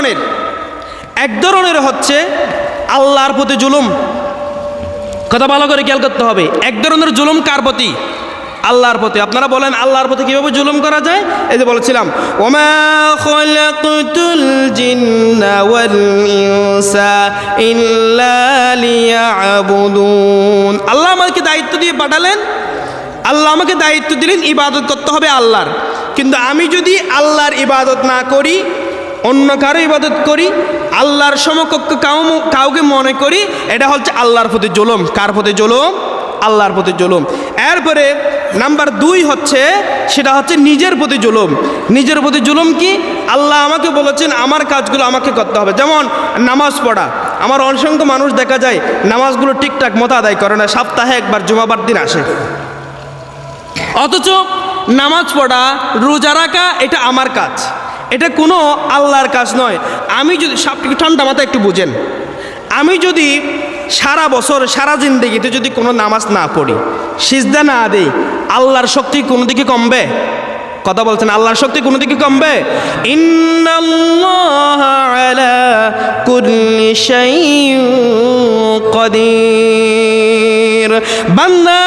ধরনের, এক ধরনের হচ্ছে আল্লাহর প্রতি জুলুম। কথা ভালো করে খেয়াল করতে হবে, এক ধরনের জুলুম কার প্রতি? আল্লাহর প্রতি। আপনারা বলেন, আল্লাহর প্রতি কীভাবে জুলুম করা যায়? এই যে বলেছিলাম জিন্না আল্লাহ আমাকে দায়িত্ব দিয়ে পাঠালেন। আল্লাহ আমাকে দায়িত্ব দিলেন, ইবাদত করতে হবে আল্লাহর। কিন্তু আমি যদি আল্লাহর ইবাদত না করি অন্য কারও ইবাদত করি, আল্লাহর সমকক্ষ কাউ কাউকে মনে করি, এটা হচ্ছে আল্লাহর প্রতি জুলুম। কার প্রতি জুলুম? আল্লাহর প্রতি জুলুম। এরপরে নাম্বার দুই হচ্ছে, সেটা হচ্ছে নিজের প্রতি জুলুম। নিজের প্রতি জুলুম কি? আল্লাহ আমাকে বলেছেন, আমার কাজগুলো আমাকে করতে হবে। যেমন নামাজ পড়া। আমার অসংখ্য মানুষ দেখা যায়, নামাজগুলো ঠিকঠাক মতো আদায় করে না, সপ্তাহে একবার, জুমাবার দিন আসে। অথচ নামাজ পড়া, রোজা রাখা, এটা আমার কাজ। এটা কোনো আল্লাহর কাজ নয়। আমি যদি সব ঠান্ডা মাথা একটু বুঝেন। আমি যদি সারা বছর, সারা জিন্দগিতে যদি কোনো নামাজ না পড়ি, সিজদা না দেই, আল্লাহর শক্তি কোনো দিকে কমবে? কথা বলছেন, আল্লাহর শক্তি কোনো দিকে কমবে? বান্দা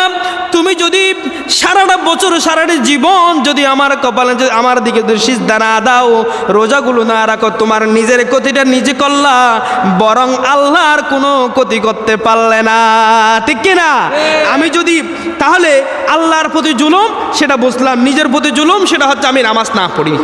সারাটা বছর, সারাটি জীবন যদি আমার কপালে যদি আমার দিকে সিজদা না দাও, রোজাগুলো না রাখো, তোমার নিজের ক্ষতিটা নিজে করলা, বরং আল্লাহর কোনো ক্ষতি করতে পারলে না। ঠিক কিনা? আমি যদি তাহলে আল্লাহর প্রতি জুলুম, সেটা বুঝলাম, নিজের প্রতি জুলুম, সেটা হচ্ছে আমি নামাজ না পড়ি।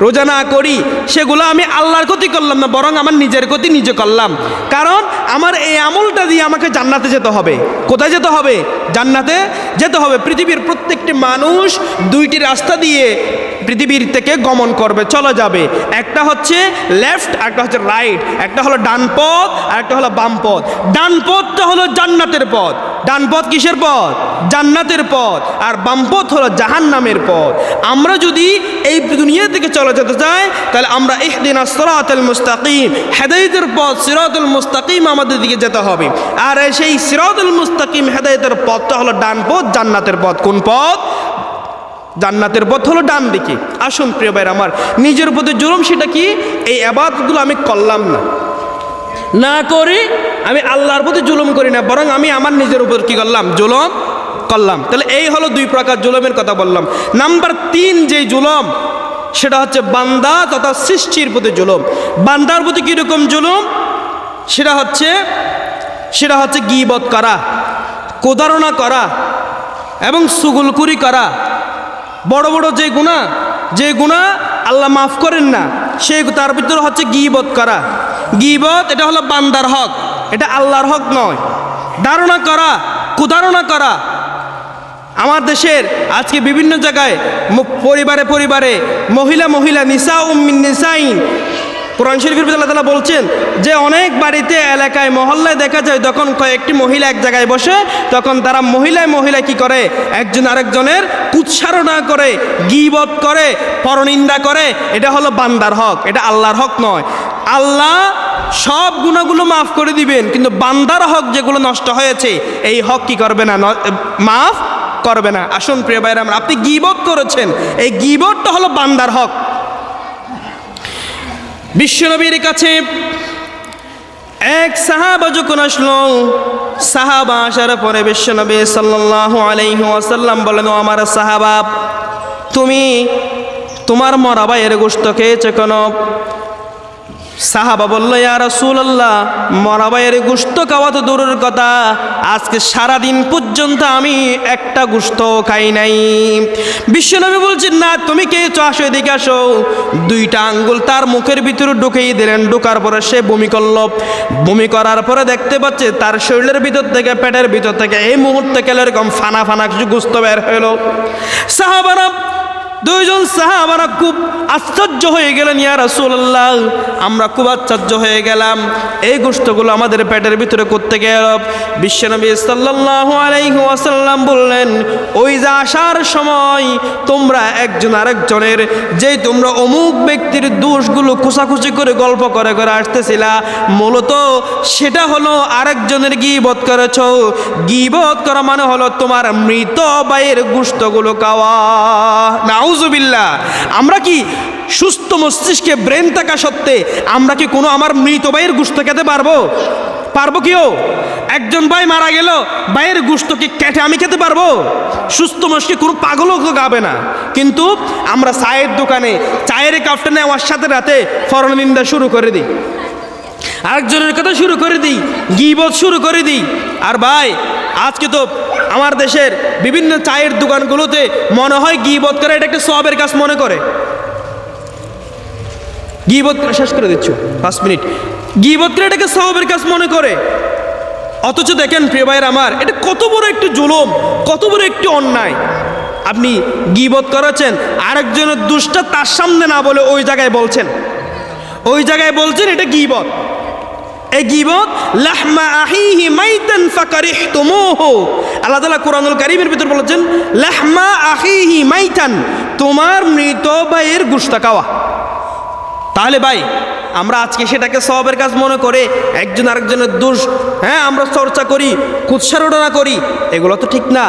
রোজা না করি, সেগুলো আমি আল্লাহর ক্ষতি করলাম না, বরং আমার নিজের ক্ষতি নিজে করলাম। কারণ আমার এই আমলটা দিয়ে আমাকে জান্নাতে যেতে হবে। কোথায় যেতে হবে? জান্নাতে যেতে হবে। পৃথিবীর প্রত্যেকটি মানুষ দুইটি রাস্তা দিয়ে পৃথিবীর থেকে গমন করবে, চলে যাবে। একটা হচ্ছে লেফট একটা হচ্ছে রাইট একটা হলো ডান পথ আর একটা হলো বাম পথ। ডান পথটা হলো জান্নাতের পথ। ডান পথ কিসের পথ? জান্নাতের পথ। আর বাম পথ হলো জাহান নামের পথ। আমরা যদি এই দুনিয়া থেকে চলে যেতে চাই, তাহলে আমরা ইহদিন সিরাতুল মুস্তাকিম, হেদায়েতের পথ, সিরাতুল মুস্তাকিম আমাদের দিকে যেতে হবে। আর সেই সিরাতুল মুস্তাকিম হেদায়তের পথটা হলো ডান পথ জান্নাতের পথ। কোন পথ? জান্নাতের পথ হলো ডান দিকে। আসুন প্রিয় ভাইরা আমার, নিজের প্রতি জুলুম সেটা কি? এই আবাদগুলো আমি করলাম না। না করি আমি আল্লাহর প্রতি জুলুম করি না, বরং আমি আমার নিজের উপর কি করলাম? জুলুম করলাম। তাহলে এই হলো দুই প্রকার জুলুমের কথা বললাম। নাম্বার তিন যে জুলুম, সেটা হচ্ছে বান্দা তথা সৃষ্টির প্রতি জুলুম। বান্দার প্রতি কীরকম জুলুম? সেটা হচ্ছে সেটা হচ্ছে গিবত করা কোদারণা করা এবং সুগুলকুরি করা। বড় বড় যে গুণা যে গুণা আল্লাহ মাফ করেন না সেই তার ভিতরে হচ্ছে গিবত করা। গিবত, এটা হলো বান্দার হক। এটা আল্লাহর হক নয়। ধারণা করা, কুধারণা করা। আমার দেশের আজকে বিভিন্ন জায়গায় পরিবারে পরিবারে মহিলা মহিলা, নিসা উম্মিন নিসাইন, কোরআন শরীফের ভিতরে আল্লাহ তাআলা বলছেন যে অনেক বাড়িতে, এলাকায়, মহল্লায় দেখা যায় যখন কয়েকটি মহিলা এক জায়গায় বসে, তখন তারা মহিলায় মহিলা কি করে? একজন আরেকজনের কুৎসারণা করে, গিবত করে, পরনিন্দা করে। এটা হলো বান্দার হক, এটা আল্লাহর হক নয়। আল্লাহ সব গুণাগুলো মাফ করে দিবেন, কিন্তু বান্দার হক যেগুলো নষ্ট হয়েছে, এই হক কি করবে না? মাফ করবে না। আসুন প্রিয় ভাইরা আমার আপনি গিবত করেছেন। এই গিবতটা হলো বান্দার হক। বিশ্বনবীর কাছে এক সাহাবা যখন আসলো, সাহাবা আসার পরে বিশ্বনবী সাল্লাল্লাহু আলাইহি ওয়াসাল্লাম বলেন, "ও আমার সাহাবা, তুমি তোমার মরা ভাইয়ের গোস্ত খেয়েছে কেন? সাহাবা বলল, ইয়া রাসূলুল্লাহ মরা ভাইয়ের গোস্ত খাওয়া তো দূরের কথা। আজকে সারা দিন পর্যন্ত আমি একটা গোস্ত খাই নাই। বিশ্বনবী বলছেন, না, তুমি খেয়েছো আসো এদিকে আসো। দুইটা আঙ্গুল তার মুখের ভিতরে ঢুকিয়ে দিলেন। ঢোকার পরে সে বমি করল। বমি করার পরে দেখতে পাচ্ছে তার শরীরের ভিতর থেকে, পেটের ভিতর থেকে এই মুহূর্তে গেলে এরকম ফানা ফানা কিছু গোস্ত বের হলো সাহাবারা দুইজন সাহাবারা খুব আশ্চর্য হয়ে গেলেন, ইয়া রাসূলুল্লাহ, আমরা খুব আশ্চর্য হয়ে গেলাম। এই গোষ্ঠগুলো আমাদের পেটের ভিতরে করতে গেল। বিশ্বনবী সাল্লাল্লাহু আলাইহি ওয়াসাল্লাম বললেন, ওই যে আসার সময় তোমরা একজন আরেকজনের যে তোমরা অমুক ব্যক্তির দোষগুলো খুশাখুশি করে গল্প করে করে আসতেছিলা, মূলত সেটা হলো আরেকজনের গি গিবত করেছ। গিবত করা মানে হলো তোমার মৃত বাইয়ের গুস্তগুলো খাওয়া। নাউজুবিল্লাহ আমরা কি সুস্থ মস্তিষ্কে ব্রেন থাকা সত্ত্বে আমরা কি কোনো আমার মৃত ভাইয়ের গুস্ত খেতে পারব? পারব কেউ একজন ভাই মারা গেল, ভাইয়ের গুস্ত কি কেটে আমি খেতে পারব? সুস্থ মস্তিষ্কে কোনো পাগলও তো গাবে না। কিন্তু আমরা চায়ের দোকানে, চায়ের কাপটা নেওয়ার সাথে রাতে ফরণ নিন্দা শুরু করে দিই। আরেকজনের কথা শুরু করে দিই, গিবত শুরু করে দিই। আর ভাই, আজকে তো আমার দেশের বিভিন্ন চায়ের দোকানগুলোতে মনে হয় গিবত করে, এটা একটা সবের কাজ মনে করে। গিবত করে, শেষ করে দিচ্ছ, পাঁচ মিনিট। গিবত করে এটাকে সবের কাজ মনে করে। অথচ দেখেন প্রিয় ভাইয়ের আমার, এটা কত বড় একটি জুলুম, কত বড় একটি অন্যায়। আপনি গিবত করেছেন, আরেকজনের দুষ্টা তার সামনে না বলে ওই জায়গায় বলছেন। ওই জায়গায় বলছেন, এটা গিবত। এই গিবত, লাহমা আহিহি মাইতান ফাকারিহতুমুহু। আল্লাহ তাআলা কোরআনুল কারীমের ভিতর বলেছেন, লাহমা আহিহি মাইতান, তোমার মৃত ভাইয়ের গুস্তা খাওয়া। তাহলে ভাই, আমরা আজকে সেটাকে সবের কাজ মনে করে একজন আরেকজনের দোষ হ্যাঁ আমরা চর্চা করি কুৎসারণা করি, এগুলো তো ঠিক না।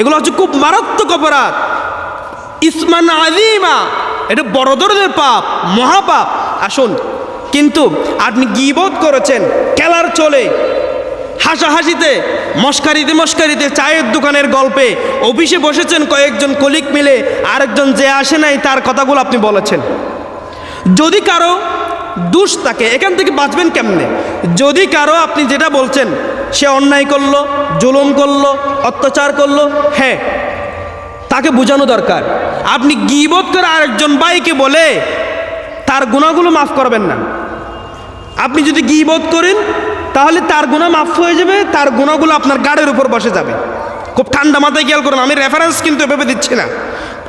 এগুলো হচ্ছে খুব মারাত্মক অপরাধ। ইসমান আলিমা এটা বড় ধরনের পাপ, মহাপাপ। আসুন কিন্তু আপনি গিবোধ করেছেন, খেলার চলে। হাসাহাসিতে, মস্কারিতে মস্কারিতে চায়ের দোকানের গল্পে অফিসে বসেছেন কয়েকজন কলিক মিলে, আরেকজন যে আসে নাই তার কথাগুলো আপনি বলেছেন। যদি কারও দুষ তাকে এখান থেকে বাঁচবেন কেমনে? যদি কারও আপনি যেটা বলছেন, সে অন্যায় করল, জুলুম করল, অত্যাচার করল হ্যাঁ তাকে বোঝানো দরকার। আপনি গিবোধ করে আরেকজন ভাইকে বলে তার গুণাগুলো মাফ করবেন না। আপনি যদি গিবোধ করেন, তাহলে তার গুণা মাফ হয়ে যাবে, তার গুণাগুলো আপনার গাড়ির উপর বসে যাবে। খুব ঠান্ডা মাথায় খেয়াল করুন, আমি রেফারেন্স কিন্তু এভাবে দিচ্ছি না।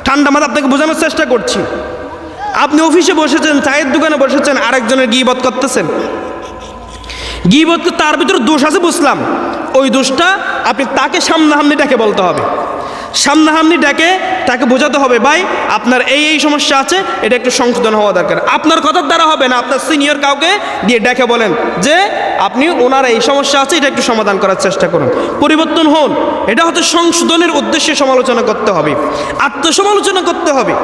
ঠান্ডা মাথা আপনাকে বোঝানোর চেষ্টা করছি। আপনি অফিসে বসেছেন, চায়ের দোকানে বসেছেন, আরেকজনের গিবত করতেছেন। গিবত তার ভিতরে দোষ আছে বুঝলাম। ওই দোষটা আপনি তাকে সামনাহামনি ডেকে বলতে হবে। সামনাহামনি ডেকে তাকে বোঝাতে হবে, ভাই, আপনার এই এই সমস্যা আছে, এটা একটু সংশোধন হওয়া দরকার। আপনার কথার দ্বারা হবে না, আপনার সিনিয়র কাউকে দিয়ে ডেকে বলেন যে, আপনি ওনার এই সমস্যা আছে, এটা একটু সমাধান করার চেষ্টা করুন। পরিবর্তন হন, এটা হচ্ছে সংশোধনের উদ্দেশ্যে সমালোচনা করতে হবে, আত্মসমালোচনা করতে হবে।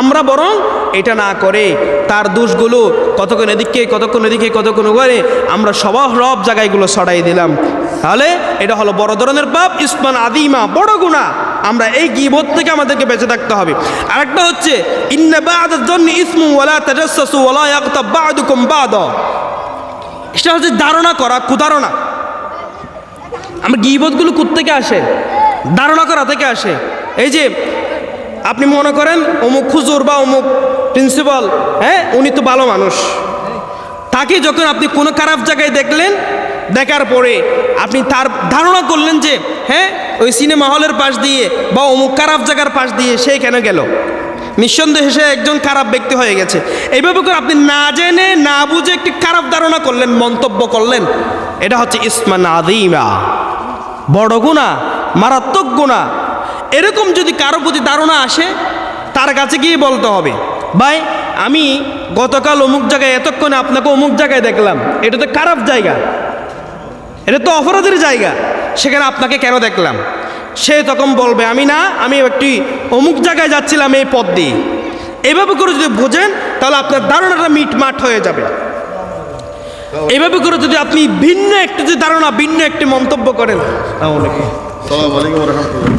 আমরা বরং এটা না করে, তার দোষগুলো কতক্ষণ এদিকে কতক্ষণ এদিকে কতক্ষণ করে আমরা সবাই রব জায়গাগুলো ছড়াই দিলাম। তাহলে এটা হলো বড় ধরনের পাপ, ইসমান আদিমা বড় গুণা আমরা এই গিবোধ থেকে আমাদেরকে বেঁচে থাকতে হবে। আরেকটা হচ্ছে সেটা হচ্ছে ধারণা করা, কুধারণা। আমরা গিবোধগুলো থেকে আসে? ধারণা করা থেকে আসে। এই যে, আপনি মনে করেন, অমুক খুজুর বা অমুক প্রিন্সিপাল হ্যাঁ উনি তো ভালো মানুষ। তাকে যখন আপনি কোনো খারাপ জায়গায় দেখলেন দেখার পরে আপনি তার ধারণা করলেন যে হ্যাঁ ওই সিনেমা হলের পাশ দিয়ে বা অমুক খারাপ জায়গার পাশ দিয়ে সে কেন গেল। নিঃসন্দেহে সে একজন খারাপ ব্যক্তি হয়ে গেছে। এইভাবে করে আপনি না জেনে, না বুঝে একটি খারাপ ধারণা করলেন, মন্তব্য করলেন। এটা হচ্ছে ইসমান আদিমা বড় গুণা, মারাত্মক গুণা। এরকম যদি কারও প্রতি ধারণা আসে, তার কাছে গিয়ে বলতে হবে, ভাই, আমি গতকাল অমুক জায়গায়, এতক্ষণে আপনাকে অমুক জায়গায় দেখলাম। এটা তো খারাপ জায়গা। এটা তো অপরাধের জায়গা। সেখানে আপনাকে কেন দেখলাম? সে তখন বলবে আমি না আমি একটি অমুক জায়গায় যাচ্ছিলাম এই পথ দিয়ে। এভাবে করে যদি বোঝেন তাহলে আপনার ধারণাটা মিটমাট হয়ে যাবে। এভাবে করে যদি আপনি ভিন্ন একটি যে ধারণা ভিন্ন একটি মন্তব্য করেন। তাহলে কি? সালাম আলাইকুম রহমতুল্লাহ।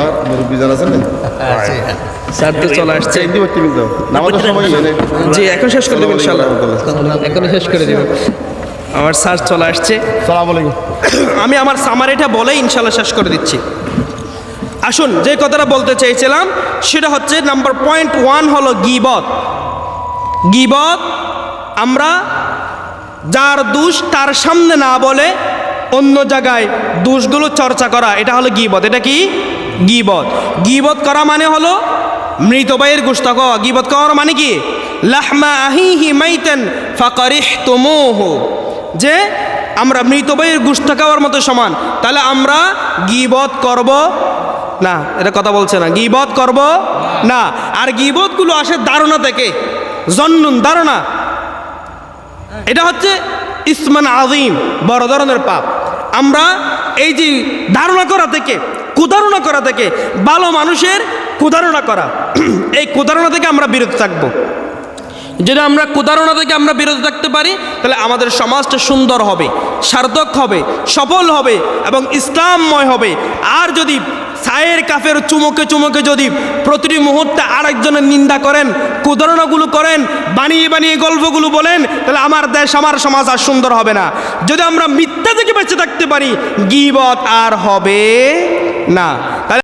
আর মুরব্বী জান আছেন? স্যার তো চলে আসছে। জি এখন শেষ করে দেবেন ইনশাল্লাহ। এখন শেষ করে দেবেন আমার স্যার চলে আসছে। আমি আমার সামারিটা বলে ইনশাল্লাহ শেষ করে দিচ্ছি। আসুন যে কথাটা বলতে চাইছিলাম সেটা হচ্ছে নাম্বার পয়েন্ট ওয়ান হলো গিবত। গিবত আমরা যার দোষ তার সামনে না বলে অন্য জায়গায় দোষগুলো চর্চা করা এটা হলো গিবত। এটা কি? গিবত। গিবত করা মানে হলো মৃত ভাইয়ের গোস্ত খাওয়া গিবত করার মানে কি? লাহমা আহিহি মাইতেন ফাকারিহ তোমোহো যে আমরা মৃত ভাইয়ের গোস্ত খাওয়ার মতো সমান। তাহলে আমরা গিবত করব না। এটা কথা বলছে না। গিবত করব না। আর গিবতগুলো আসে ধারণা থেকে। জন্নুন ধারণা। এটা হচ্ছে ইসমান আজিম বড় ধরনের পাপ। আমরা এই যে ধারণা করা থেকে, কুধারণা করা থেকে, ভালো মানুষের কুদারণা করা। এই কুদারণা থেকে আমরা বিরত থাকব। যদি আমরা কুদারণা থেকে আমরা বিরত থাকতে পারি, তাহলে আমাদের সমাজটা সুন্দর হবে, সার্থক হবে, সফল হবে এবং ইসলামময় হবে। আর যদি সায়ের কাফের চুমকে চুমকে যদি প্রতিটি মুহূর্তে আরেকজনের নিন্দা করেন, কুদারণাগুলো করেন, বানিয়ে বানিয়ে গল্পগুলো বলেন, তাহলে আমার দেশ, আমার সমাজ আর সুন্দর হবে না। যদি আমরা মিথ্যা থেকে বেঁচে থাকতে পারি, গিবত আর হবে না। তাহলে